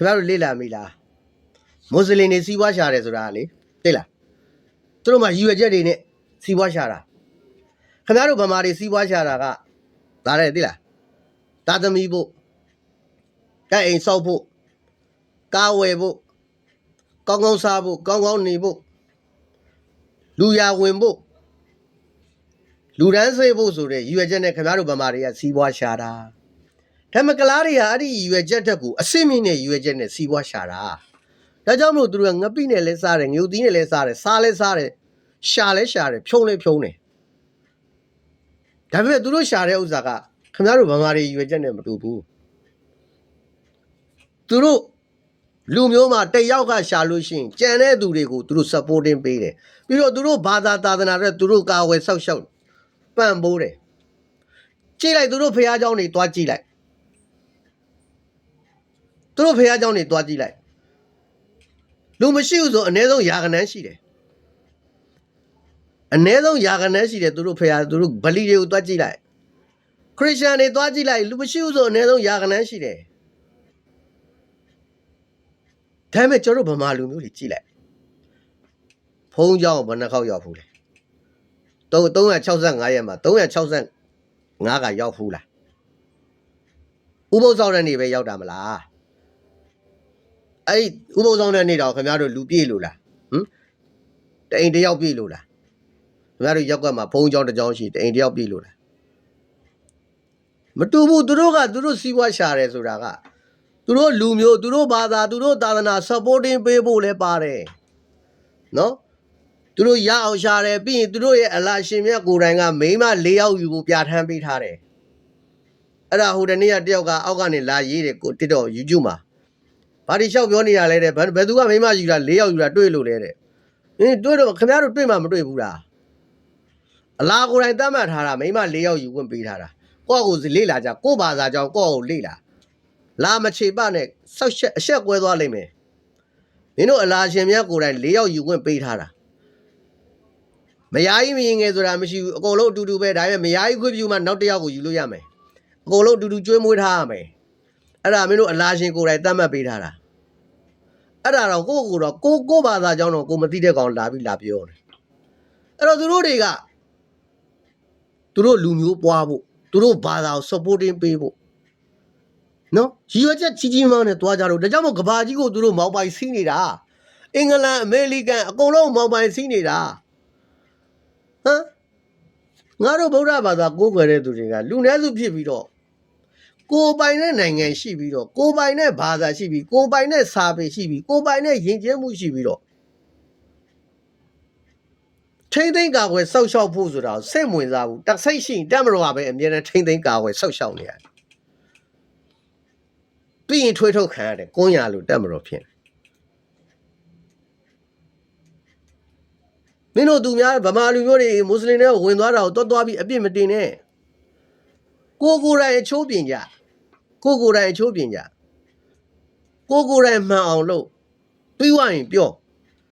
ခင်ဗျားတို့လေ့လာမိလားမွတ်စလင်တွေစီးပွားရှာတယ်ဆိုတာကလေသိလားသူတို့မှရည်ရွယ်ချက်တွေနဲ့စီးပွားရှာတာခင်ဗျားတို့ဗမာတွေစီးပွားရှာတာကဒါလည်းသိလားတာသမီဖို့တဲ့အိမ်ဆောက်ဖို့ကားဝယ်ဖို့ကောင်းကောင်းစားဖို့ကောင်းကောင်းနေဖို့လူရဝင်ဖို့လူဒန်းစေဖို့ဆိုတဲ့ရည်ရွယ်ချက်နဲ့ခင်ဗျားတို့ဗမာတွေကစီးပွားရှာတာ ဒါပေမဲ့ကလားတွေကအဲ့ဒီရည်ရွယ်ချက်တက်ကိုအစစ်မြင့်နဲ့ရည်ရွယ်ချက်နဲ့စီးပွားရှာတာဒါကြောင့်မလို့သူတို့ကငပိနဲ့လဲစားတယ်ငြုတ်သီးနဲ့လဲစားတယ်စားလဲစားတယ်ရှာလဲရှာတယ်ဖြုံးလဲဖြုံးတယ်ဒါပေမဲ့သူတို့ရှာတဲ့ဥစ္စာကခင်ဗျားတို့ဗမာတွေရည်ရွယ်ချက်နဲ့မတူဘူးသူတို့လူမျိုးမှာတစ်ယောက်ကရှာလို့ရှိရင်ကြံတဲ့သူတွေကိုသူတို့ supporting ပေးတယ်ပြီးတော့သူတို့ဘာသာသာသနာတဲ့သူတို့ကာဝယ်ဆောက်ရှောက်ပံ့ပိုးတယ်ကြည့်လိုက်သူတို့ဖះเจ้าတွေတွားကြည့်လိုက် သူတို့ဖះเจ้าနေတွားကြည့်လိုက်လူမရှိဘူးဆိုအ ਨੇ ဆုံးယာကနန်းရှိတယ်အ ਨੇ ဆုံးယာကနန်းရှိတယ်သူတို့ဖះသူတို့ဗလီတွေကိုတွားကြည့်လိုက်ခရစ်ယာန်တွေတွားကြည့်လိုက်လူမရှိဘူးဆိုအ ਨੇ ဆုံးယာကနန်းရှိတယ်ဒါပေမဲ့ကျွန်တော်တို့ဗမာလူမျိုးတွေကြည့်လိုက်ဖုံးเจ้าဘယ်နှခေါက်ရောက်ဖူးလဲ365ရက်မှာ365ကရောက်ဖူးလားဥပုသ်ဆောင်တဲ့နေ့ပဲရောက်တာမလား အဲ့ဒီဥပုသ်ဆောင်တဲ့နေ့တော့ခင်ဗျားတို့လူပြည့်လို့လားဟမ်တအိမ်တစ်ယောက်ပြည့်လို့လားခင်ဗျားတို့ရောက်ကမှာဘုံကြောင်းတစ်ကြောင်းရှိတအိမ်တစ်ယောက်ပြည့်လို့လားမတူဘူးသူတို့ကသူတို့စီးပွားရှာတယ်ဆိုတာကသူတို့လူမျိုးသူတို့ဘာသာသူတို့သာသနာ supporting ပေးဖို့လဲပါတယ်နော်သူတို့ရအောင်ရှာတယ်ပြီးရင်သူတို့ရဲ့အလာရှင်မြတ်ကိုယ်တိုင်ကမိန်းမ၄ယောက်ယူဖို့ပြဋ္ဌာန်းပေးထားတယ်အဲ့ဒါဟိုတနေ့ကတယောက်ကအောက်ကနေလာရေးတယ်ကို TikTok YouTube မှာ ဘာဒီလျှောက်ပြောနေရလဲတဲ့ဘယ်ဘယ်သူကမိမယူတာ၄ယောက်ယူတာတွေ့လို့လဲတဲ့အင်းတွေ့တော့ခင်ဗျားတို့တွေ့မှမတွေ့ဘူးလားအလားကိုယ်တိုင်တတ်မှတ်ထားတာမိမ၄ယောက်ယူခွင့်ပေးထားတာကိုယ့်ကိုယ်လေးလာကြကိုယ့်ဘာသာကြောင့်ကိုယ့်ကိုလေးလာလာမချေပနဲ့ဆောက်ချက်အဆက်ကွဲသွားလိမ့်မယ်မင်းတို့အလားရှင်မြတ်ကိုယ်တိုင်၄ယောက်ယူခွင့်ပေးထားတာမယားကြီးမရင်ငယ်ဆိုတာမရှိဘူးအကုန်လုံးအတူတူပဲဒါပေမဲ့မယားကြီးခွင့်ပြုမှနောက်တစ်ယောက်ကိုယူလို့ရမယ်အကုန်လုံးအတူတူကျွေးမွေးထားရမယ်အဲ့ဒါမင်းတို့အလားရှင်ကိုယ်တိုင်တတ်မှတ်ပေးထားတာ အဲ့ဒါတော့ကိုယ့်ကိုယ်တော့ကိုကိုယ့်ဘာသာကြောင့်တော့ကိုမသိတဲ့ကောင်လာပြီးလာပြောတယ်အဲ့တော့သူတို့တွေကသူတို့လူမျိုးပွားဖို့သူတို့ဘာသာကို supporting ပေးဖို့နော်ရည်ရွယ်ချက်ကြီးကြီးမားမားနဲ့တွားကြတော့ဒါကြောင့်မို့ကဘာကြီးကိုသူတို့မောက်ပိုင်စီးနေတာအင်္ဂလန်အမေရိကန်အကုန်လုံးမောက်ပိုင်စီးနေတာဟမ်ငါတို့ဗုဒ္ဓဘာသာကိုးကွယ်တဲ့သူတွေကလူနည်းစုဖြစ်ပြီးတော့ ကိုယ်ပိုင်တဲ့နိုင်ငံရှိပြီးတော့ကိုယ်ပိုင်တဲ့ဘာသာရှိပြီးကိုယ်ပိုင်တဲ့စာပေရှိပြီးကိုယ်ပိုင်တဲ့ယဉ်ကျေးမှုရှိပြီးတော့ထိမ့်သိမ့်ကာကွယ်ဆောက်ရှောက်ဖို့ဆိုတာကိုစိတ်ဝင်စားဘူးတစ်စိတ်ရှိရင်တက်မတော်ကပဲအမြဲတမ်းထိမ့်သိမ့်ကာကွယ်ဆောက်ရှောက်နေရတယ်ပြီးရင်ထွေးထုတ်ခံရတယ်ကွန်းရလို့တက်မတော်ဖြစ်တယ်မင်းတို့သူများဗမာလူမျိုးတွေမွတ်စလင်တွေဝင်သွားတာကိုတွတ်သွားပြီးအပြစ်မတင်နဲ့ကိုကိုယ်တိုင်အချိုးပြင်ကြ ကိုကိုယ်တိုင်အချိုးပြင်ကြကိုကိုယ်တိုင်မှန်အောင်လုပ်ပြီးွားရင်ပြော